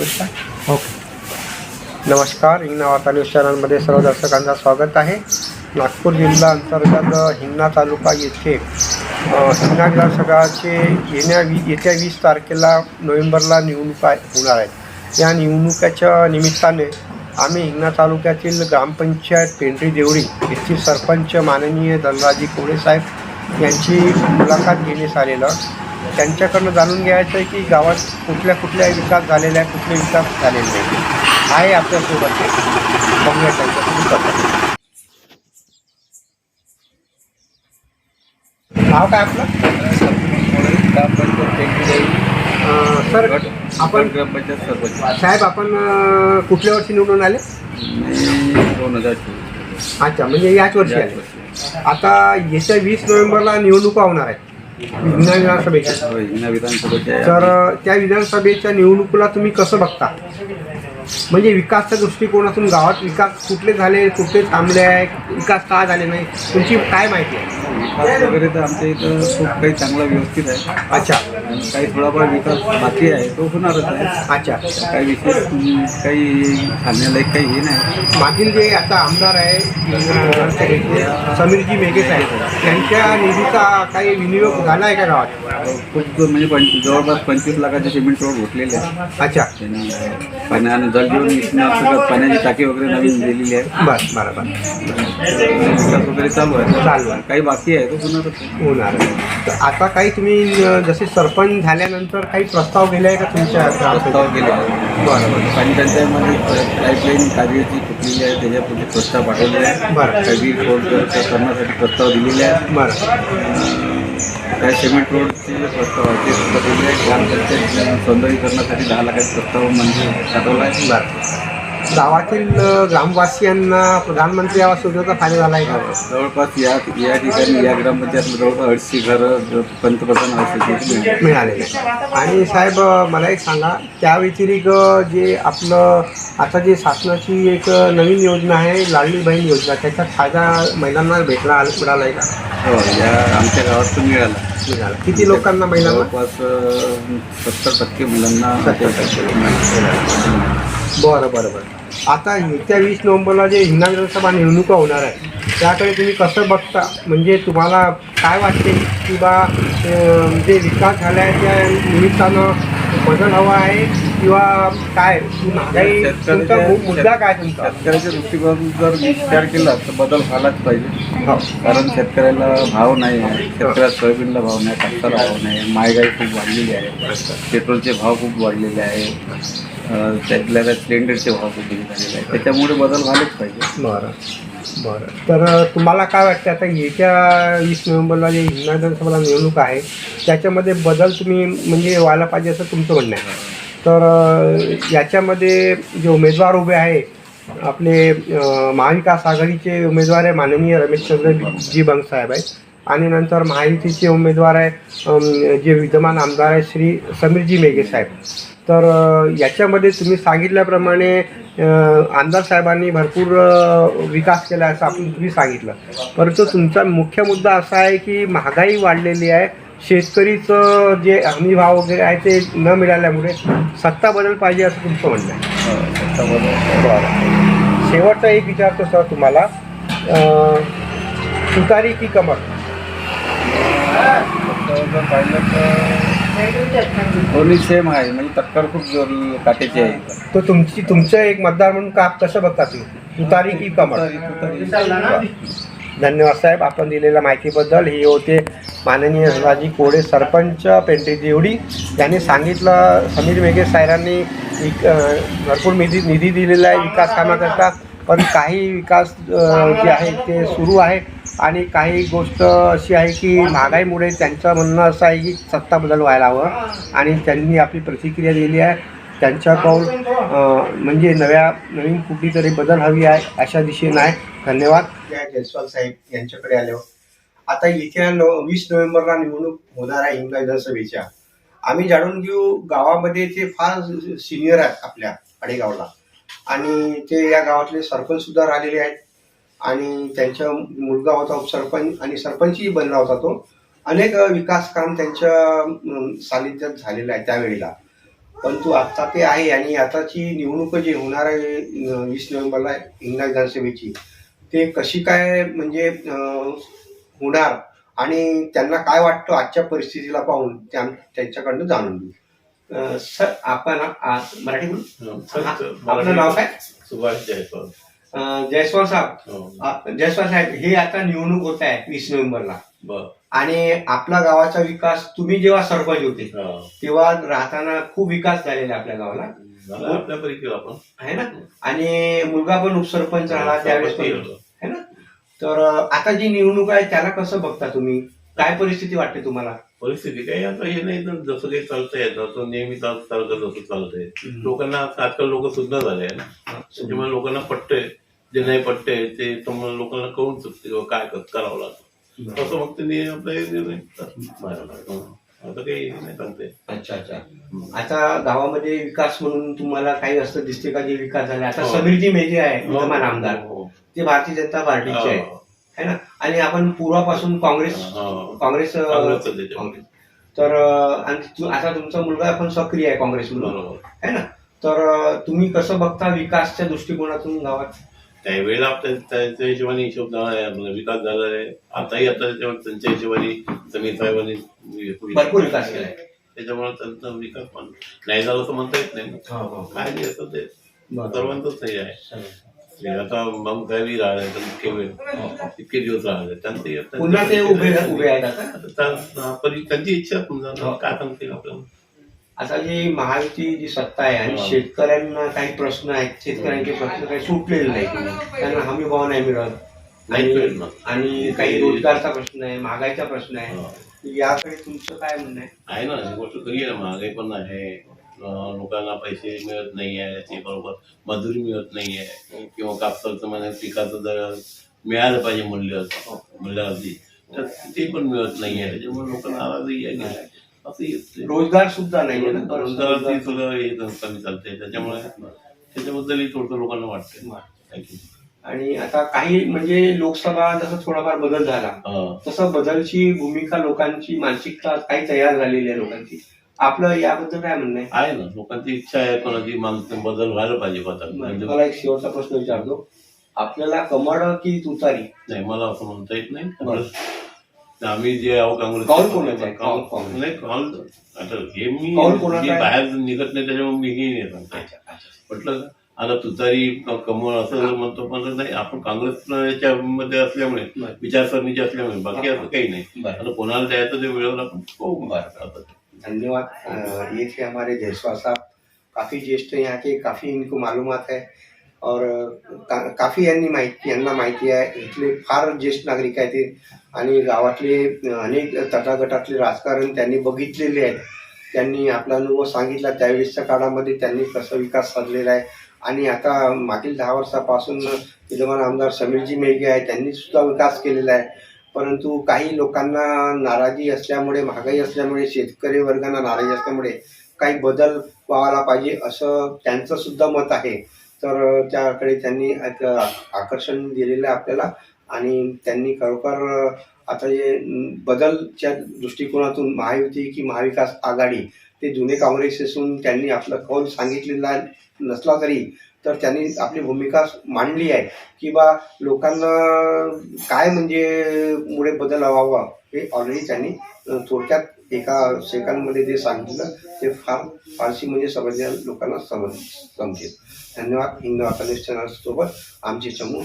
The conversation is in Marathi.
नमस्कार ओके. नमस्कार हिंगणा वार्ता न्यूज चॅनलमध्ये सर्व दर्शकांचं स्वागत आहे. नागपूर जिल्हा अंतर्गत हिंगणा तालुका येथे अ, हिंगणा विधानसभाचे येण्या वी येत्या वीस तारखेला नोव्हेंबरला निवडणुका होणार आहेत. या निवडणुकाच्या निमित्ताने आम्ही हिंगणा तालुक्यातील ग्रामपंचायत पेंढरी देवळी येथील सरपंच माननीय धनराजी कोळे साहेब यांची मुलाखत घेण्यास आलेलं. त्यांच्याकडनं जाणून घ्यायचं आहे की गावात कुठल्या कुठल्या विकास झालेला आहे कुठले विकास झालेले नाही. आहे आपल्यासोबत. ते. बघूया त्यांच्याकडून कसं नाव काय आपलं? सर आपण ग्रामपंचायत सरपंच साहेब आपण कुठल्या वर्षी निवडून आले? दोन हजार अच्छा म्हणजे याच वर्षी आले. आता येत्या वीस नोव्हेंबरला निवडणुका होणार आहेत. विधानसभेच्या. विधानसभेच्या तर त्या विधानसभेच्या निवडणुकीला तुम्ही कसं बघता? म्हणजे विकासच्या दृष्टिकोनातून गावात विकास कुठले झाले कुठले थांबले आहे विकास का झाले नाही तुमची काय माहिती आहे? विकास वगैरे तर आमच्या इथं खूप काही चांगला व्यवस्थित आहे. अच्छा. काही थोडाफार विकास बाकी आहे तो होणारच आहे. अच्छा. काही विशेष काही सांगण्यालायक काही हे नाही. मागील जे आता आमदार आहे अ, समीरजी मेघे साहेब यांच्या निधीचा काही विनियोग झाला आहे का गावात? खूप म्हणजे पंच जवळपास पंचवीस लाखाचे सिमेंट रोड घोटलेले आहे अच्छा. त्यांनी पाण्याने जलजीवन मिशनाअंतर्गत पाण्याची टाकी वगैरे नवीन दिलेली आहे. बरं बरं बरं. विकास वगैरे चालू आहे. चालू आहे. काही बाकी आहे तो होणार आहे. तर आता काही तुम्ही जसे सरपंच झाल्यानंतर काही प्रस्ताव गेले आहे का तुमच्या प्रस्ताव गेले आहे बरं बरं. पाणी टंचाईमध्ये पाईपलाईन कार्याची तुटलेली आहे त्याच्यापुढे प्रस्ताव पाठवले आहे बरं. काही रोड करण्यासाठी प्रस्ताव दिलेले आहे बरं. काही सिमेंट रोडचे जे प्रस्ताव आहे ते सुद्धा दिले आहे ग्रामपंचायत सौंदर्यीकरणासाठी दहा लाखाचा प्रस्ताव म्हणजे पाठवला आहे बरं. गावातील ग्रामवासियांना प्रधानमंत्री आवास योजनेचा फायदा झाला आहे का जवळपास या या ठिकाणी या ग्रामपंचायतमध्ये जवळपास अडीचशे घरं पंतप्रधान आवास मिळाली. मिळालेले आहे. आणि साहेब मला एक सांगा त्या व्यतिरिक्त जे आपलं आता जे शासनाची एक नवीन योजना आहे लाडली बहीण योजना त्याचा फायदा महिलांना भेटला मिळाला आहे का हो या आमच्या गावात तो मिळाला मिळाला किती लोकांना महिलांना जवळपास सत्तर टक्के मुलांना सत्तर टक्के मिळाला. बरं बरं बरं. आता येत्या वीस नोव्हेंबरला जे हिंगणा विधानसभा निवडणुका होणार आहे त्याकडे तुम्ही कसं बघता? म्हणजे तुम्हाला काय वाटते की बा जे विकास झाला आहे त्या निमित्तानं बदल हवा आहे? किंवा काय? महागाई तुमचा मुद्दा काय तुमचा? शेतकऱ्याच्या दृष्टिकोनातून जर विचार केला तर बदल व्हायलाच पाहिजे. हो. कारण शेतकऱ्याला भाव नाही आहे. शेतकऱ्याला सोयाबीनला भाव नाही कापसाला भाव नाही. महागाई खूप वाढलेली आहे. पेट्रोलचे भाव खूप वाढलेले आहे. त्यातल्या त्यात सिलेंडरचे भाव खूप झालेले आहे. त्याच्यामुळे बदल व्हायलाच पाहिजे. बरं बरं. तर तुम्हाला काय वाटतं आता येत्या वीस नोव्हेंबरला जे विधानसभेला निवडणूक आहे त्याच्यामध्ये बदल तुम्ही म्हणजे व्हायला पाहिजे असं तुमचं म्हणणं आहे? तर याच्यामध्ये जे उमेदवार उभे आहे आपले महाविकास आघाडीचे उमेदवार आहे माननीय रमेशचंद्र जी बंगसाहेब आहेत. आणि नंतर महायुतीचे उमेदवार आहे जे विद्यमान आमदार आहे श्री समीरजी मेघे साहेब. तर याच्यामध्ये तुम्ही सांगितल्याप्रमाणे आमदार साहेबांनी भरपूर विकास केला असं आपण तुम्ही सांगितलं. परंतु तुमचा मुख्य मुद्दा असा आहे की महागाई वाढलेली आहे. शेतकरीचं जे हमी भाव वगैरे आहे ते न मिळाल्यामुळे सत्ता बदल पाहिजे असं तुमचं म्हणणं आहे. बदल बरं शेवटचा एक विचारतो सर तुम्हाला. अ, तुतारी की कमर? तसं पाहिलं तर दोन्ही सेम आहे म्हणजे टक्कर खूप जोर काटेची आहे. इथं. तो तुमची तुमचं एक मतदार म्हणून का कसं बघता तुम्ही? तुतारी की कमर? तुतारी- तुतारी. धन्यवाद साहेब आपण दिलेल्या माहितीबद्दल. हे होते माननीय राजी कोडे सरपंच पेंटे देवडी यांनी सांगितलं. समीर मेघे साहेबांनी विक- भरपूर निधी निधी दिलेला आहे विकास कामाकरता. पण काही विकास जे आहे ते सुरू आहे. आणि काही गोष्ट अशी आहे की महागाईमुळे त्यांचं म्हणणं असं आहे की सत्ता बदल व्हायला हवं. आणि त्यांनी आपली प्रतिक्रिया दिली आहे. त्यांच्याकडून म्हणजे नव्या नवीन कुठलीतरी बदल हवी आहे अशा दिशेनं आहे. धन्यवाद. या जयस्वाल साहेब यांच्याकडे हो. आलो आता येत्या नो वीस नोव्हेंबरला निवडणूक होणार आहे हिंगणा विधानसभेच्या. आम्ही जाणून घेऊ गावामध्ये ते फार सिनियर आहेत आपल्या आडेगावला. आणि ते या गावातले सरपंच सुद्धा राहिलेले आहेत. आणि त्यांचा मुलगा होता उपसरपंच आणि सरपंचही बनला होता तो. अनेक विकास काम त्यांच्या अं, सानिध्यात झालेलं आहे त्यावेळेला. परंतु आता ते आहे आणि आताची निवडणूक जी होणार आहे वीस नोव्हेंबरला हिंगणा विधानसभेची ते कशी काय म्हणजे होणार आणि त्यांना काय वाटतं आजच्या परिस्थितीला पाहून त्या त्यांच्याकडनं जाणून घेऊ. सर आपण आज मराठी बोलू? हा, आपलं नाव काय? सुभाष जायस्वाल. जयस्वाल साहेब. हो. जयस्वाल साहेब हे आता निवडणूक होत आहे वीस नोव्हेंबरला. बर. आणि आपला गावाचा विकास तुम्ही जेव्हा सरपंच होते हा. तेव्हा राहताना खूप विकास झालेला आपल्या गावाला. झालं. आपल्या परी केलं आपण आहे ना? आणि मुलगा पण उपसरपंच राहिला त्यावेळेस पण. केलं. है ना? तर आता जी निवडणूक आहे त्याला कसं बघता तुम्ही? काय परिस्थिती वाटते तुम्हाला? परिस्थिती काही आता हे नाही तर जसं काही चालतंय जसं नेहमी चालत चालतं तसं चालतंय. लोकांना आजकाल लोक सुद्धा झाले आहे ना? त्याच्यामुळे लोकांना पटतंय जे नाही पटतंय ते तुम्हाला लोकांना कळून चुकते किंवा काय करावं लागतं. तसं मग त्यांनी आपला हे निर्णय घेतला. आता काही हे नाही सांगते अच्छा अच्छा. आता गावामध्ये विकास म्हणून तुम्हाला काही असं दिसते का जे विकास झाले? आता हो. समीरजी मेघे आहे विद्यमान आमदार. हो. ते भारतीय जनता पार्टीचे आहे हो. है ना? आणि आपण पूर्वापासून काँग्रेस हो. काँग्रेस अं, काँग्रेसचं त्याच्यामध्ये. तर अं, आणि तु- आता तुमचा मुलगा पण सक्रिय आहे काँग्रेस म्हणून. बरोबर. है ना? तर अं, तुम्ही कसं बघता विकासच्या दृष्टिकोनातून गावात? त्यावेळेला आपल्या त्यांच्या हिशोबाने हिशोब झाला आहे विकास झाला आहे आताही आता त्याच्यावर त्यांच्या हिशोबाने समीर साहेबांनी भरपूर विकास केलाय. त्याच्यामुळे त्यांचा विकास पण नाही झाला असं म्हणता येत नाही काय नाही असं ते सर्वांचंच नाही आहे आता मग साहेबही राहिले इतके वेळ इतके दिवस राहिले त्यांचे त्यांची इच्छा समजा काय सांगतील आपल्याला आता जी महायुती जी सत्ता आहे आणि हा. शेतकऱ्यांना काही प्रश्न आहेत शेतकऱ्यांचे प्रश्न काही सुटलेले नाही त्यांना हमी भाव नाही मिळत. नाही आणि- मिळत ना. आणि काही रोजगारचा प्रश्न आहे महागाईचा प्रश्न आहे. हा. याकडे तुमचं काय म्हणणं आहे? ना ही गोष्ट खरी आहे ना महागाई पण आहे. लोकांना पैसे मिळत नाही आहे ते बरोबर मजुरी मिळत नाही आहे किंवा कापसाचं म्हणा पिकाचं जर मिळालं पाहिजे मूल्य मूल्य अगदी तर ते पण मिळत नाही आहे त्याच्यामुळे लोकांना नाराजही आहे रोजगार सुद्धा नाही ना. रोजगाराची सगळं हे कमी चालते त्याच्यामुळे त्याच्याबद्दलही थोडं लोकांना वाटतंय. you. आणि आता काही म्हणजे लोकसभा जसं थोडाफार बदल झाला. तसं बदलची भूमिका लोकांची मानसिकता काही तयार झालेली आहे लोकांची. आपलं याबद्दल काय म्हणणं आहे? ना. लोकांची इच्छा आहे कोणाची माणसं बदल व्हायला पाहिजे बदल मला एक शेवटचा प्रश्न विचारतो. आपल्याला कमळ की तुतारी? नाही मला असं म्हणता येत नाही. आम्ही जे आहो काँग्रेस कौल कोणाचा आहे? कौल- कौल. नाही कौल आता हे मी कौल कोणाचा जे आहे? बाहेर निघत नाही त्याच्यामुळे मी हे नाही सांगता म्हटलं आता तुतारी क- कमळ असं जर म्हणतो पण नाही आपण काँग्रेसच्या मध्ये असल्यामुळे बरं. विचारसरणीचे असल्यामुळे बाकी असं काही नाही बरं. आता कोणाला द्यायचं ते वेळेवर आपण पाहू. आता धन्यवाद अ, ये थे हमारे जयसवाल साहब काफ़ी ज्येष्ठ यहाँ के काफ़ी इनको मालूमात है और का, काफ़ी यांनी माहिती यांना माहिती आहे इथले फार ज्येष्ठ नागरिक आहेत ते आणि गावातले अनेक तटागटातले राजकारण त्यांनी बघितलेले आहेत त्यांनी आपला अनुभव सांगितला. त्यावेळेसच्या काळामध्ये त्यांनी कसा विकास साधलेला आहे. आणि आता मागील दहा वर्षापासून विद्यमान आमदार समीरजी मेघे आहे त्यांनी सुद्धा विकास केलेला आहे. परंतु काही लोकांना नाराजी असल्यामुळे महागाई असल्यामुळे शेतकरी वर्गांना नाराजी असल्यामुळे काही बदल व्हायला पाहिजे असं त्यांचं सुद्धा मत आहे. तर त्याकडे त्यांनी एक आकर्षण दिलेलं आहे आपल्याला. आणि त्यांनी खरोखर आता जे बदलच्या दृष्टिकोनातून महायुती की महाविकास आघाडी ते जुने काँग्रेस असून त्यांनी आपला कौल सांगितलेला नसला तरी तर त्यांनी आपली भूमिका मांडली आहे की बा लोकांना काय म्हणजे मुळे बदल व्हावा हे ऑलरेडी त्यांनी थोडक्यात एका सेकंदमध्ये जे सांगितलं ते फार फारशी म्हणजे समजल्या लोकांना समज समजेल. धन्यवाद. हिंदू वार्ता न्यूज आमचे चमू